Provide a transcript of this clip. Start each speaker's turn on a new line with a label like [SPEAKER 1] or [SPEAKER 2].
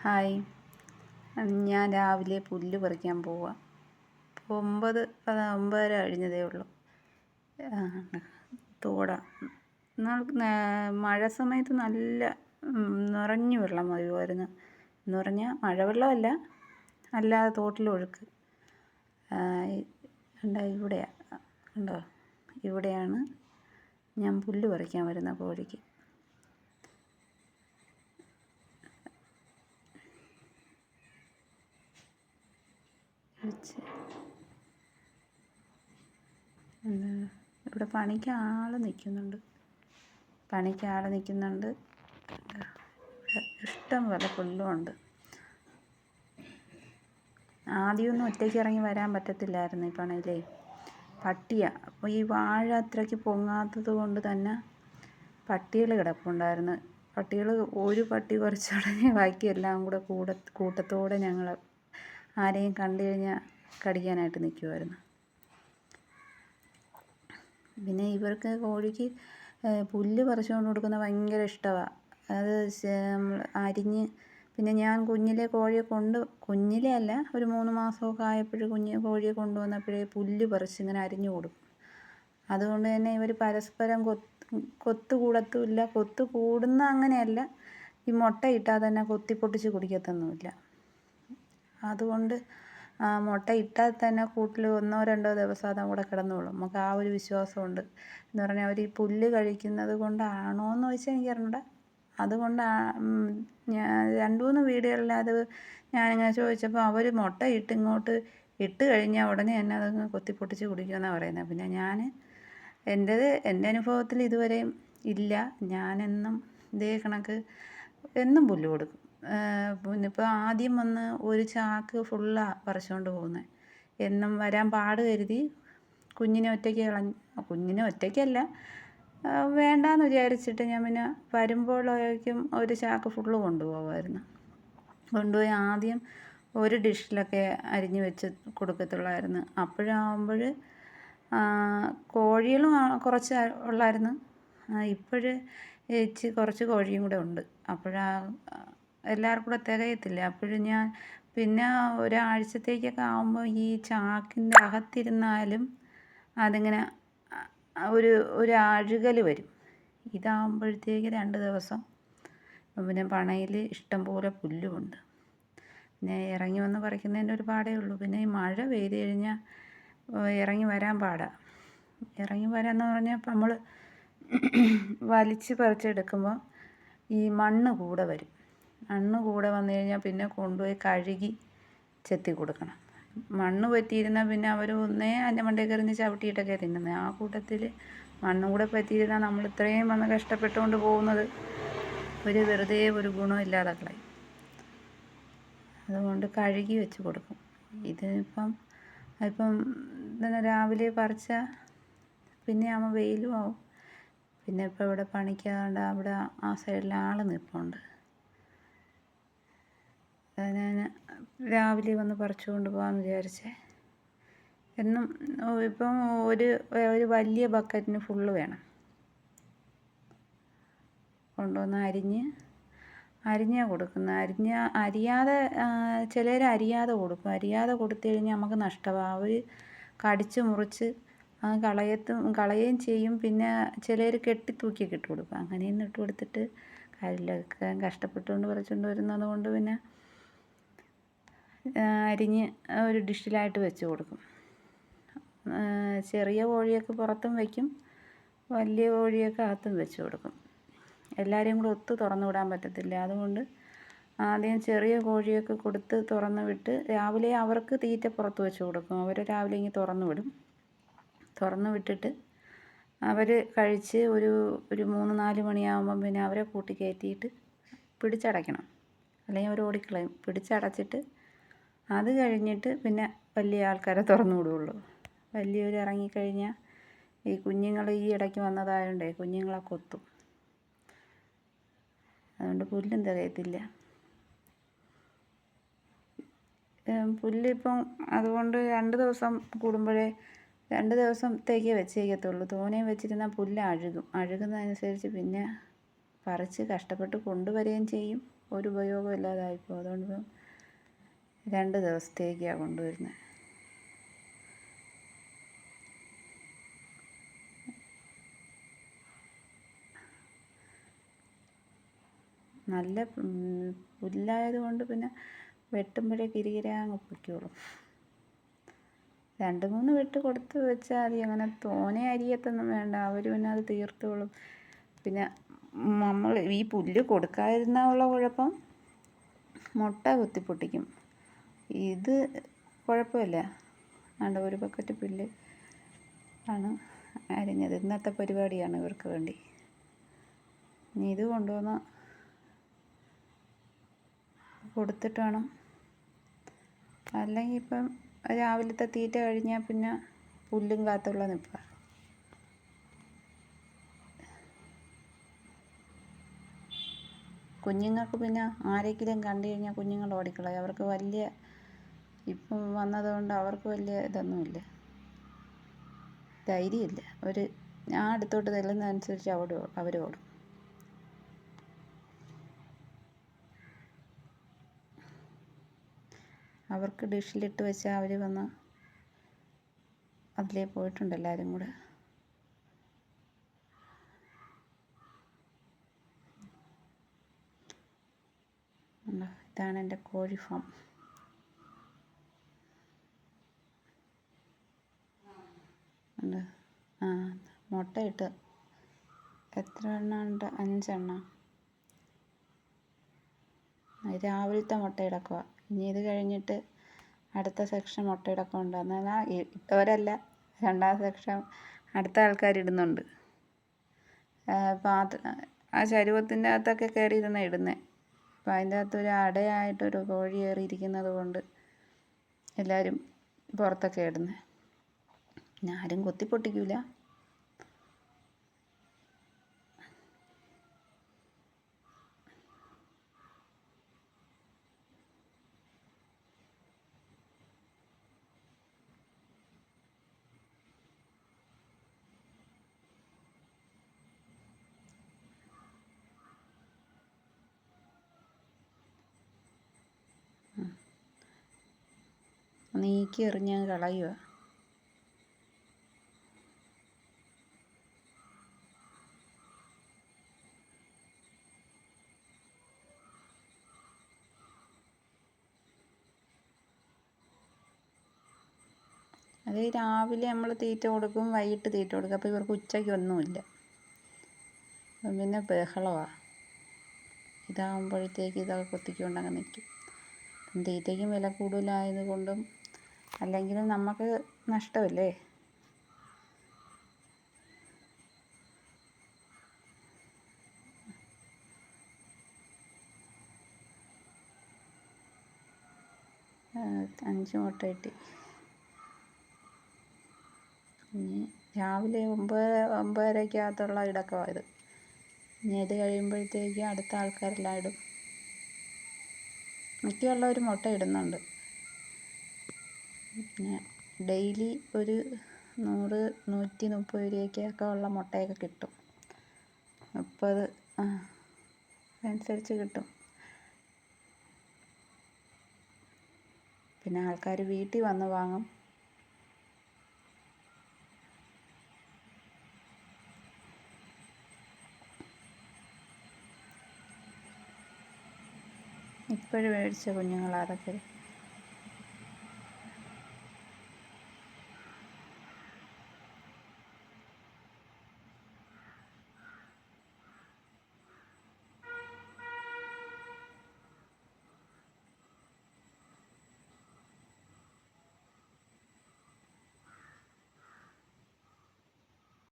[SPEAKER 1] Hi. ഞാൻ രാവിലെ പുല്ല് പറിക്കാൻ പോവാ. ഇപ്പോൾ ഒമ്പത് ഒമ്പതര കഴിഞ്ഞതേ ഉള്ളൂ. തോട. മഴ സമയത്ത് നല്ല നിറഞ്ഞു വെള്ളം വരുമായിരുന്നു എന്ന് പറഞ്ഞാൽ മഴവെള്ളമല്ല അല്ലാതെ തോട്ടിലൊഴുക്ക് കണ്ടോ ഇവിടെയാണ് കണ്ടോ ഇവിടെയാണ് ഞാൻ പുല്ല് പറിക്കാൻ വരുന്ന കോഴിക്ക്. ഇവിടെ പണിക്ക് ആൾ നിൽക്കുന്നുണ്ട് പണിക്ക് ആൾ നിൽക്കുന്നുണ്ട് ഇഷ്ടം പോലെ പുല്ലുമുണ്ട് ആദ്യമൊന്നും ഒറ്റയ്ക്ക് ഇറങ്ങി വരാൻ പറ്റത്തില്ലായിരുന്നു ഈ പണിയിലേ. പട്ടിയാ. അപ്പോൾ ഈ വാഴ അത്രയ്ക്ക് പൊങ്ങാത്തത് കൊണ്ട് തന്നെ പട്ടികൾ കിടപ്പുണ്ടായിരുന്നു. പട്ടികൾ ഒരു പട്ടി കുറച്ചുടനെ ബാക്കി എല്ലാം കൂടെ കൂടെ കൂട്ടത്തോടെ ഞങ്ങൾ ആരെയും കണ്ടു കഴിഞ്ഞാൽ കടിക്കാനായിട്ട് നിൽക്കുമായിരുന്നു പിന്നെ ഇവർക്ക് കോഴിക്ക് പുല്ല് പറിച്ചുകൊണ്ട് കൊടുക്കുന്ന ഭയങ്കര ഇഷ്ടമാണ് അത് അരിഞ്ഞ് പിന്നെ ഞാൻ കുഞ്ഞിലെ കോഴിയെ കൊണ്ട് കുഞ്ഞിലെ അല്ല ഒരു മൂന്ന് മാസമൊക്കെ ആയപ്പോഴും കുഞ്ഞ് കോഴിയെ കൊണ്ടുവന്നപ്പോഴേ പുല്ല് പറിച്ച് ഇങ്ങനെ അരിഞ്ഞു കൊടുക്കും. അതുകൊണ്ട് തന്നെ ഇവർ പരസ്പരം കൊത്ത് കൊത്തു കൂടത്തുമില്ല. കൊത്തു കൂടുന്ന അങ്ങനെയല്ല. ഈ മുട്ട ഇട്ടാൽ തന്നെ കൊത്തി പൊട്ടിച്ച് കുടിക്കത്തൊന്നുമില്ല. അതുകൊണ്ട് മുട്ട ഇട്ടാൽ തന്നെ കൂട്ടിൽ ഒന്നോ രണ്ടോ ദിവസം അതും കൂടെ കിടന്നോളും. നമുക്ക് ആ ഒരു വിശ്വാസമുണ്ട്. എന്ന് പറഞ്ഞാൽ അവർ ഈ പുല്ല് കഴിക്കുന്നത് കൊണ്ടാണോ എന്ന് ചോദിച്ചാൽ എനിക്ക് അറിഞ്ഞൂടാ. അതുകൊണ്ടാണ് ഞാൻ രണ്ട് മൂന്ന് വീടുകളിൽ അത് ഞാനിങ്ങനെ ചോദിച്ചപ്പോൾ അവർ മുട്ട ഇട്ട് ഇങ്ങോട്ട് ഇട്ട് കഴിഞ്ഞാൽ ഉടനെ തന്നെ അതങ്ങ് കൊത്തി പൊട്ടിച്ച് കുടിക്കുമെന്നാണ് പറയുന്നത്. പിന്നെ ഞാൻ എന്റേത് എന്റെ അനുഭവത്തിൽ ഇതുവരെയും ഇല്ല. ഞാനെന്നും ഇതേ കണക്ക് എന്നും പുല്ല് കൊടുക്കും. പിന്നെ ഇപ്പോൾ ആദ്യം വന്ന് ഒരു ചാക്ക് ഫുള്ളാണ് പറിച്ചുകൊണ്ട് പോകുന്നത് എന്നും വരാൻ പാട് കരുതി കുഞ്ഞിനെ ഒറ്റയ്ക്ക് കളഞ്ഞ് കുഞ്ഞിനെ ഒറ്റയ്ക്കല്ല വേണ്ടാന്ന് വിചാരിച്ചിട്ട് ഞാൻ പിന്നെ വരുമ്പോഴേക്കും ഒരു ചാക്ക് ഫുള്ള് കൊണ്ടുപോകുമായിരുന്നു കൊണ്ടുപോയി ആദ്യം ഒരു ഡിഷിലൊക്കെ അരിഞ്ഞ് വെച്ച് കൊടുക്കത്തുള്ളായിരുന്നു. അപ്പോഴാകുമ്പോൾ കോഴികളും കുറച്ച് ഉള്ളായിരുന്നു. ഇപ്പോൾ ഇച്ചി കുറച്ച് കോഴിയും കൂടെ ഉണ്ട്. അപ്പോഴാ എല്ലാവർക്കും കൂടെ തികയത്തില്ല. അപ്പോഴും ഞാൻ പിന്നെ ഒരാഴ്ചത്തേക്കൊക്കെ ആകുമ്പോൾ ഈ ചാക്കിന്റെ അകത്തിരുന്നാലും അതിങ്ങനെ ഒരു ഒരു അഴുകൽ വരും. ഇതാകുമ്പോഴത്തേക്ക് രണ്ട് ദിവസം പിന്നെ പണയിൽ ഇഷ്ടംപോലെ പുല്ലുമുണ്ട്. പിന്നെ ഇറങ്ങി വന്ന് പറിക്കുന്നതിന്റെ ഒരു പാടേ ഉള്ളൂ. പിന്നെ ഈ മഴ പെയ്ത് കഴിഞ്ഞാൽ ഇറങ്ങി വരാൻ പാടാണ് ഇറങ്ങി വരാമെന്ന് പറഞ്ഞാൽ നമ്മൾ വലിച്ച് പറിച്ചെടുക്കുമ്പോൾ ഈ മണ്ണ് കൂടെ വരും. മണ്ണ് കൂടെ വന്നു കഴിഞ്ഞാൽ പിന്നെ കൊണ്ടുപോയി കഴുകി ചെത്തി കൊടുക്കണം. മണ്ണ് പറ്റിയിരുന്നാൽ പിന്നെ അവർ ഒന്നേ അതിന്റെ മണ്ടയിൽ കയറി ചവിട്ടിയിട്ടൊക്കെ തിന്നുന്നത് ആ കൂട്ടത്തിൽ മണ്ണും കൂടെ പറ്റിയിരുന്നാൽ നമ്മൾ ഇത്രയും വന്ന് കഷ്ടപ്പെട്ടുകൊണ്ട് പോകുന്നത് ഒരു വെറുതെ ഒരു ഗുണമില്ലാതെ കളയും അതുകൊണ്ട് കഴുകി വെച്ച് കൊടുക്കും. ഇതിപ്പം ഇപ്പം രാവിലെ പറിച്ച പിന്നെ ആകുമ്പോൾ വെയിലും ആവും. പിന്നെ ഇപ്പോൾ ഇവിടെ പണിക്കാണ്ട് അവിടെ ആ സൈഡിൽ ആൾ നിൽപ്പുണ്ട് ഞാൻ രാവിലെ വന്ന് പറിച്ചു കൊണ്ട് വിചാരിച്ചേ. എന്നും ഇപ്പം ഒരു ഒരു വലിയ ബക്കറ്റിന് ഫുള്ള് വേണം. കൊണ്ടുവന്ന് അരിഞ്ഞ് അരിഞ്ഞാൽ കൊടുക്കുന്നത്. അരിഞ്ഞ അരിയാതെ ചിലർ അരിയാതെ കൊടുക്കും. അരിയാതെ കൊടുത്തു കഴിഞ്ഞാൽ നമുക്ക് നഷ്ടമാണ് അവർ കടിച്ച് മുറിച്ച് അത് കളയത്തും കളയുകയും ചെയ്യും. പിന്നെ ചിലർ കെട്ടി തൂക്കി ഇട്ട് കൊടുക്കും. അങ്ങനെയൊന്നും ഇട്ട് കൊടുത്തിട്ട് കാര്യമില്ല. കഷ്ടപ്പെട്ടുകൊണ്ട് പറിച്ചുകൊണ്ട് വരുന്നത് കൊണ്ട് പിന്നെ അരിഞ്ഞ് ഒരു ഡിഷിലായിട്ട് വെച്ച് കൊടുക്കും. ചെറിയ കോഴിയൊക്കെ പുറത്തും വയ്ക്കും വലിയ കോഴിയൊക്കെ അകത്തും വെച്ച് കൊടുക്കും. എല്ലാവരെയും കൂടെ ഒത്ത് തുറന്നു വിടാൻ പറ്റത്തില്ല. അതുകൊണ്ട് ആദ്യം ചെറിയ കോഴിയൊക്കെ കൊടുത്ത് തുറന്ന് വിട്ട് രാവിലെ അവർക്ക് തീറ്റ പുറത്ത് വെച്ച് കൊടുക്കും. അവർ രാവിലെ ഇങ്ങനെ തുറന്നു വിടും. തുറന്ന് വിട്ടിട്ട് അവർ കഴിച്ച് ഒരു ഒരു മൂന്ന് നാല് മണിയാകുമ്പം പിന്നെ അവരെ കൂട്ടി കയറ്റിയിട്ട് പിടിച്ചടയ്ക്കണം. അല്ലെങ്കിൽ അവർ ഓടിക്കളയും. പിടിച്ചടച്ചിട്ട് അത് കഴിഞ്ഞിട്ട് പിന്നെ വലിയ ആൾക്കാരെ തുറന്നു വിടുകയുള്ളൂ. വലിയവർ ഇറങ്ങിക്കഴിഞ്ഞാൽ ഈ കുഞ്ഞുങ്ങൾ ഈ ഇടയ്ക്ക് വന്നതായതുകൊണ്ടേ കുഞ്ഞുങ്ങളെ കൊത്തും. അതുകൊണ്ട് പുല്ലും തികയത്തില്ല പുല്ലിപ്പം അതുകൊണ്ട് രണ്ട് ദിവസം കൂടുമ്പോഴേ രണ്ട് ദിവസത്തേക്കേ വെച്ചേക്കത്തുള്ളൂ. തോനെയും വെച്ചിരുന്നാൽ പുല്ല് അഴുകും. അഴുകുന്നതനുസരിച്ച് പിന്നെ പറിച്ച് കഷ്ടപ്പെട്ട് കൊണ്ടുവരികയും ചെയ്യും. ഒരു ഉപയോഗം ഇല്ലാതായിപ്പോൾ അതുകൊണ്ട് രണ്ട് ദിവസത്തേക്കാണ് കൊണ്ടുവരുന്നത് നല്ല പുല്ലായത് കൊണ്ട് പിന്നെ വെട്ടുമ്പോഴേ കിരികിരാങ്ങ് പൊയ്ക്കോളും. രണ്ട് മൂന്ന് വെട്ട് കൊടുത്ത് വെച്ചാൽ മതി. അങ്ങനെ തോനെ അരിയത്തൊന്നും വേണ്ട. അവർ പിന്നെ അത് തീർത്തോളും. പിന്നെ നമ്മൾ ഈ പുല്ല് കൊടുക്കാതിരുന്നാൽ ഉള്ള കുഴപ്പം മുട്ട കുത്തിപ്പൊട്ടിക്കും. ഇത് കുഴപ്പമില്ല. ആണ്ട് ഒരു ബക്കറ്റ് പുല്ല് ആണ് അരിഞ്ഞത്. ഇന്നത്തെ പരിപാടിയാണ് ഇവർക്ക് വേണ്ടി. ഇനി ഇത് കൊണ്ടുവന്ന് കൊടുത്തിട്ട് വേണം അല്ലെങ്കിൽ ഇപ്പം രാവിലത്തെ തീറ്റ കഴിഞ്ഞാൽ പിന്നെ പുല്ലും കാത്തുള്ള നിൽപ്പാണ് കുഞ്ഞുങ്ങൾക്ക് പിന്നെ ആരെങ്കിലും കണ്ടു കഴിഞ്ഞാൽ കുഞ്ഞുങ്ങൾ ഓടിക്കളയും. അവർക്ക് വലിയ ഇപ്പം വന്നതുകൊണ്ട് അവർക്ക് വലിയ ഇതൊന്നുമില്ല. ധൈര്യമില്ല. അവർ ഞാൻ അടുത്തോട്ട് തെല്ലുന്നതനുസരിച്ച് അവിടെ അവർ ഓടും. അവർക്ക് ഡിഷിലിട്ട് വെച്ചാൽ അവർ വന്ന് അതിലേ പോയിട്ടുണ്ട് എല്ലാവരും കൂടെ. ഇതാണ് എന്റെ കോഴി ഫാം. ഉണ്ട്. ആ മുട്ടയിട്ട്. എത്ര എണ്ണം ഉണ്ട്? അഞ്ചെണ്ണം. രാവിലത്തെ മുട്ട ഇടക്കുക. ഇനി ഇത് കഴിഞ്ഞിട്ട് അടുത്ത സെക്ഷൻ മുട്ടയിടക്കം ഉണ്ട് എന്നാൽ ഇട്ടവരല്ല രണ്ടാം സെക്ഷൻ അടുത്ത ആൾക്കാർ ഇടുന്നുണ്ട്. പാത്ര ആ ചരുവത്തിന്റെ അകത്തൊക്കെ കയറി ഇരുന്ന് ഇടുന്നത് അപ്പം അതിന്റെ അകത്ത് ഒരു അടയായിട്ടൊരു കോഴി കയറിയിരിക്കുന്നത് കൊണ്ട് എല്ലാവരും പുറത്തൊക്കെ ഇടുന്നത് പിന്നെ ആരും കൊത്തി പൊട്ടിക്കില്ല നീക്കി എറിഞ്ഞ് കളയുക അത് രാവിലെ നമ്മൾ തീറ്റ കൊടുക്കും വൈകിട്ട് തീറ്റ കൊടുക്കും. അപ്പോൾ ഇവർക്ക് ഉച്ചയ്ക്ക് ഒന്നുമില്ല. പിന്നെ ബഹളമാണ് ഇതാകുമ്പോഴത്തേക്ക് ഇതൊക്കെ കൊത്തിക്കൊണ്ട് അങ്ങ് നിൽക്കും തീറ്റയ്ക്കും വില കൂടുതലായത് കൊണ്ടും അല്ലെങ്കിലും നമുക്ക് നഷ്ടമല്ലേ? അഞ്ച് മുട്ട കിട്ടി. രാവിലെ ഒമ്പത് ഒമ്പതരയ്ക്കകത്തുള്ള ഇടക്കമാണ് ഇത്. ഇനി ഇത് കഴിയുമ്പോഴത്തേക്കും അടുത്ത ആൾക്കാരെല്ലാം ഇടും. മിക്കുള്ളവരും മുട്ട ഇടുന്നുണ്ട്. പിന്നെ ഡെയിലി ഒരു നൂറ് നൂറ്റി മുപ്പത് രൂപയ്ക്കൊക്കെ ഉള്ള മുട്ടയൊക്കെ കിട്ടും. മുപ്പത് അതനുസരിച്ച് കിട്ടും. പിന്നെ ആൾക്കാർ വീട്ടിൽ വന്ന് വാങ്ങും. ഇപ്പോഴും മേടിച്ച കുഞ്ഞുങ്ങളാണ് അതൊക്കെ.